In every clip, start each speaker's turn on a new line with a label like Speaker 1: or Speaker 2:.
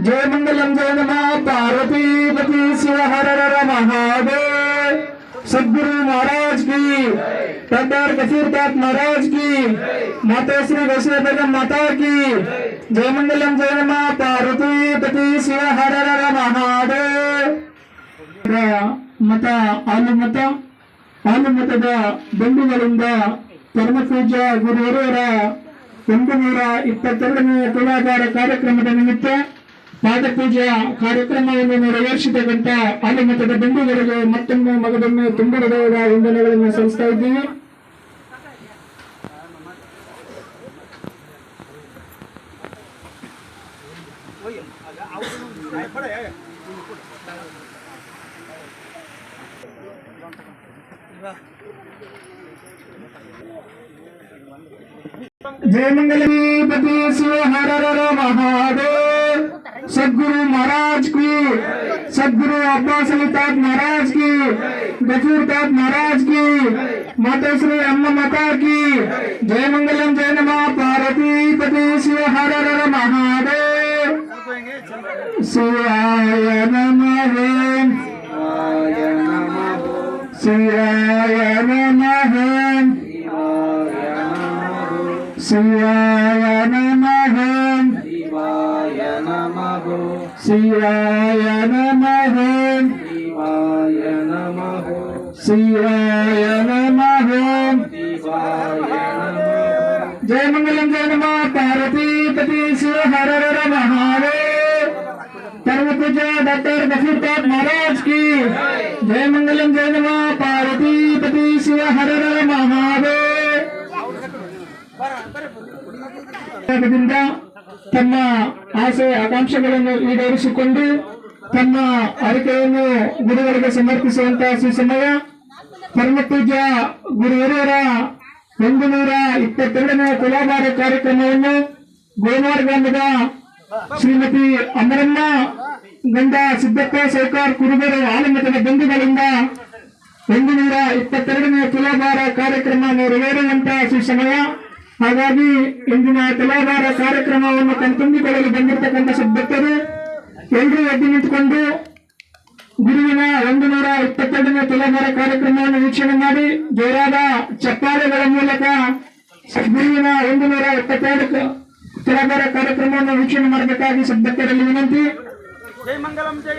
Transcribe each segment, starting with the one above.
Speaker 1: जय मंगलम जय नमः पार्वती पति शिव हर हर महादेव सदगुरु महाराज की सरदार कसीरदास महाराज की माता श्री वैष्णव बेगम माता की जय मंगलम जय नमः पार्वती पति शिव हर हर महादेव ಮತ ಹಾಲು ಮತ ಹಾಲು ಮತದ ಬಂಧುಗಳಿಂದ ಪರಮ ಪೂಜ್ಯ ಗುರುವರವರ ಒಂದು ನೂರ ಇಪ್ಪತ್ತೆರಡನೇ ಕಾರ್ಯಕ್ರಮದ ನಿಮಿತ್ತ ಪಾದಪೂಜೆಯ ಕಾರ್ಯಕ್ರಮವನ್ನು ನೆರವೇರಿಸಿದಂತ ಆಲಮಠದ ಮತದ ಬಂಧುಗಳಿಗೆ ಮತ್ತೊಮ್ಮೆ ಮಗದೊಮ್ಮೆ ತುಂಬ ವಂದನೆಗಳನ್ನು ಸಲ್ಲಿಸ್ತಾ ಇದ್ದೀವಿ. जय मंगल शिव हर हर महादेव सदगुरु महाराज की सदगुरु अब्बास अली महाराज की गफूर ताज महाराज की माता श्री अम्मा माता की जय मंगलम, जय नमः शिवाय नमः। शिवाय नमः। शिवाय नमः।
Speaker 2: शिवाय नमः।
Speaker 1: शिवाय नमः। जय मंगलम जय नमः। पार्वती पति शिव हर हर महादेव। परम पूज्य डॉक्टर बफीरदास महाराज की। जय मंगलम जय नमः। पार्वती पति शिव हर हर महादेव। ತಮ್ಮ ಆಸೆ, ಆಕಾಂಕ್ಷೆಗಳನ್ನು ಈಡೇರಿಸಿಕೊಂಡು ತಮ್ಮ ಅರಿಕೆಯನ್ನು ಗುರುಗಳಿಗೆ ಸಮರ್ಪಿಸುವಂತಹ ಸುಸಮಯ ಪರಮ ಪೂಜ್ಯ ಗುರುವರಿಯರ ಒಂದು ನೂರ ಇಪ್ಪತ್ತೆರಡನೇ ತುಲಾಭಾರ ಕಾರ್ಯಕ್ರಮವನ್ನು ಗೋಮಾರ್ ಗ್ರಾಮದ ಶ್ರೀಮತಿ ಅಮರಮ್ಮ ಗಂಡ ಸಿದ್ದಪ್ಪ ಸರ್ಕಾರ ಕುರುಬರ ಆಲಮಠದ ಬಂಧುಗಳಿಂದ ಒಂದು ನೂರ ಇಪ್ಪತ್ತೆರಡನೇ ಕಾರ್ಯಕ್ರಮ ನೆರವೇರುವಂತಹ ಸುಸಮಯ ಹಾಗಾಗಿ ಇಂದಿನ ಕಲಾಗಾರ ಕಾರ್ಯಕ್ರಮವನ್ನು ಕಣ್ತುಂಬಿಕೊಳ್ಳಲು ಬಂದಿರತಕ್ಕಂಥ ಸದ್ಭಕ್ತರು ಎಲ್ಲರೂ ಎದ್ದು ನಿಂತುಕೊಂಡು ಗುರುವಿನ ಒಂದು ನೂರ ಇಪ್ಪತ್ತೆರಡನೇ ತುಲಾಭಾರ ಕಾರ್ಯಕ್ರಮವನ್ನು ವೀಕ್ಷಣೆ ಮಾಡಿ ಜೋರಾದ ಚಪ್ಪಾಳೆಗಳ ಮೂಲಕ ಗುರುವಿನ ಒಂದು ನೂರ ಇಪ್ಪತ್ತೆರಡು ತುಲಾಭಾರ ಕಾರ್ಯಕ್ರಮವನ್ನು ವೀಕ್ಷಣೆ ಮಾಡಬೇಕಾಗಿ ಸದ್ಭಕ್ತರಲ್ಲಿ ವಿನಂತಿ.
Speaker 2: జై
Speaker 1: మంగళం
Speaker 2: జై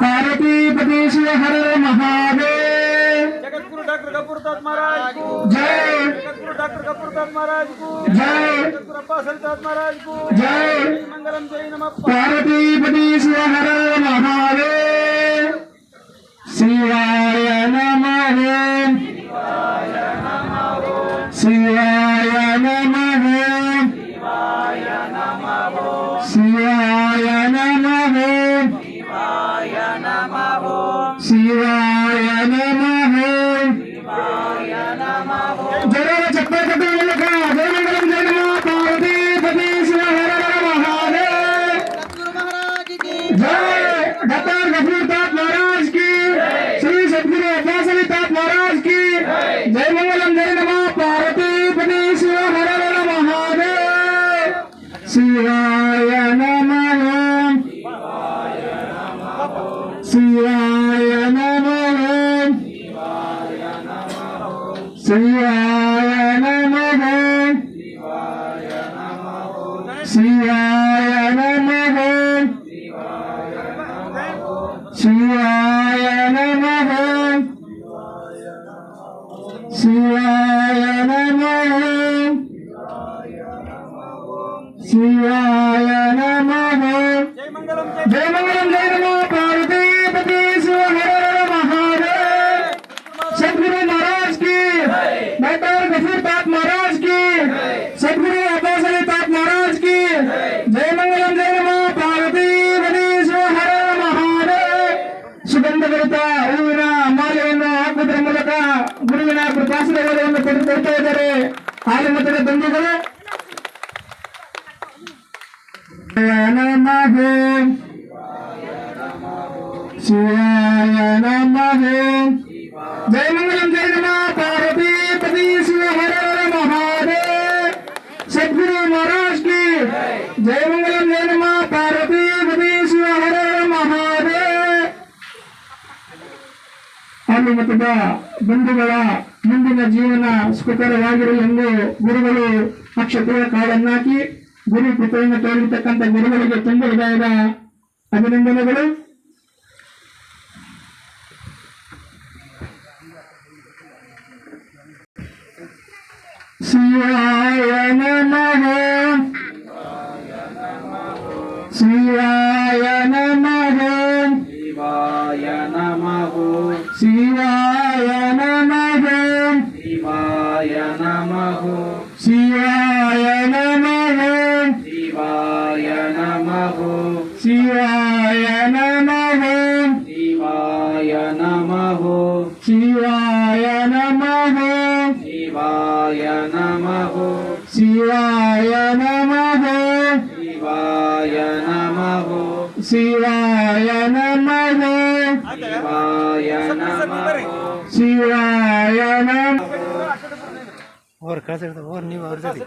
Speaker 2: పార్వతీపదేశ హర మహాదేవ్. జగద్గురు
Speaker 1: డాక్టర్
Speaker 2: కపూర్ దాస్ మహారాజ్ జై. జగద్గురు
Speaker 1: డాక్టర్
Speaker 2: కపూర్ దాస్ మహారాజ్ జై.
Speaker 1: జగద్గురు అబ్బా సరిదాస్ మహారాజ్ జై. మంగళం జై నమ. పార్వతీపదేశ హర మహాదేవ్. నమ శివాయ నమ శివాయ నమ శివాయ నమ శివాయ నమ జయమంగళం జయ నమ పార్వతీపతి శివ హర
Speaker 2: సద్గురు महाराज की
Speaker 1: मैं गफूर बाप महाराज की सदगुरु ಕೊಡ್ತಾ ಇದ್ದಾರೆ ಹಾಲು ಮಠದ ಬಂಧುಗಳು ಶಿವಾಯ ನಮಃ ಜಯ ಮಂಗಳಂ ಜಯ ನಮಃ ಪಾರ್ವತಿ ಪತಿ ಶಿವ ಹರ ಹರ ಮಹಾದೇವ ಸದ್ಗುರು ಮಹಾರಾಜ್ ಕಿ ಜಯ ಮಂಗಳಂ ಜಯ ನಮಃ ಪಾರ್ವತಿ ಪತಿ ಶಿವ ಹರ ಹರ ಮಹಾದೇವ ಹಾಲು ಮಠದ ಬಂಧುಗಳ ಮುಂದಿನ ಜೀವನ ಸುಖಕರವಾಗಿರಲಿ ಎಂದು ಗುರುಗಳು ನಕ್ಷತ್ರ ಕಾಳನ್ನಾಕಿ ಗುರು ಕೃಪೆಯನ್ನು ತೋರಿರ್ತಕ್ಕಂಥ ಗುರುಗಳಿಗೆ ತುಂಬ ಹೃದಯದ ಅಭಿನಂದನೆಗಳು. ಶಿವಾಯ ಶಿವಾಯ ನಮಃ.
Speaker 2: ಶಿವಾಯ ನಮಃ.
Speaker 1: ಶಿವಾಯ ನಮಃ.
Speaker 2: ಶಿವಾಯ ನಮಃ.
Speaker 1: ಶಿವಾಯ ನಮಃ
Speaker 3: ಅವ್ರು ನೀವು ಅವ್ರ ಜೊತೆ.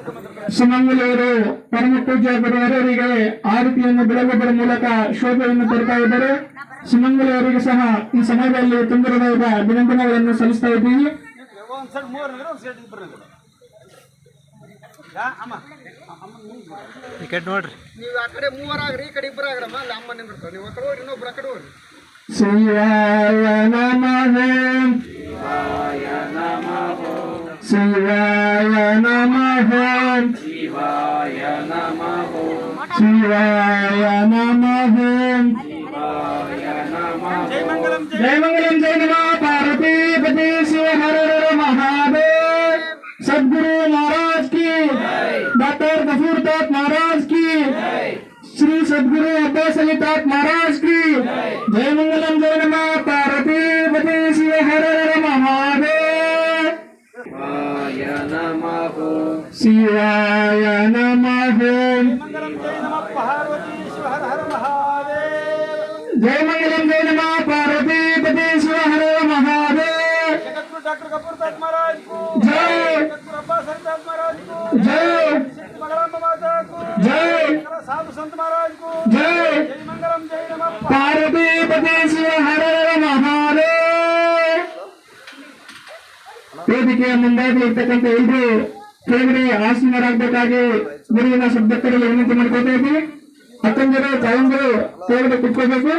Speaker 1: ಸುಮಂಗಲೂರು ಪರಮ ಪೂಜ್ಯ ಗುರುವರರಿಗೆ ಆರತಿಯನ್ನು ಬೆಳಗುವುದರ ಮೂಲಕ ಶೋಭೆಯನ್ನು ತರ್ತಾ ಇದ್ದಾರೆ. ಸುಮಂಗಲವರಿಗೆ ಸಹ ಈ ಸಮಯದಲ್ಲಿ ತುಂಬಿರದಾದ ಹೃದಯದ ಅಭಿನಂದನೆಗಳನ್ನು ಸಲ್ಲಿಸ್ತಾ ಇದ್ದೀವಿ.
Speaker 2: ನೀವು
Speaker 3: ಟಿಕೆಟ್ ನೋಡ್ರಿ.
Speaker 2: ನೀವು ಆ ಕಡೆ ಮೂವರಾಗ್ರಿ ಈ ಕಡೆ ಇಬ್ಬರು ಆಗ್ರಮ್ಮ ಅಲ್ಲಿ ಅಮ್ಮ ನಿಂದಿರ್ತಾವೆ ನೀವು ಆ ಕಡೆ ಹೋಗ್ರಿ ಇನ್ನೊಬ್ರು ಆ ಕಡೆ ಹೋಗ್ರಿ.
Speaker 1: ಶಿವಾಯ ನಮಃ. ಶಿವಾಯ ನಮಃ
Speaker 2: ಶಿವಾಯ ನಮಃ
Speaker 1: ಶಿವಾಯ ನಮಃ
Speaker 2: ಜೈ ಮಂಗಲಂ ಜೈ
Speaker 1: जय सदगुरु अब्बास अली महाराज की। जय मंगलम, जय नमः। पार्वती पति शिव हर हर महादेव। शिवाय नमः। जय मंगलम, जय नमः। पार्वती पति शिव हर हर महादेव। जय जय। जय। जय पार्वतीपति शिव हरे ವೇದಿಕೆಯ ಮುಂದಾಗಿ ಇರ್ತಕ್ಕಂಥ ಎಲ್ರು ಕೇಂದ್ರ ಆಸೀನರಾಗಬೇಕಾಗಿ ಗುರುವಿನ ಶಬ್ದಕ್ಕರಲ್ಲಿ ವಿನಂತಿ ಮಾಡ್ಕೊತಾ ಇದ್ದೀವಿ. ಮತ್ತೊಂದರು ತಾಯಂದರು ಕೇಳಿದ ಕುತ್ಕೋಬೇಕು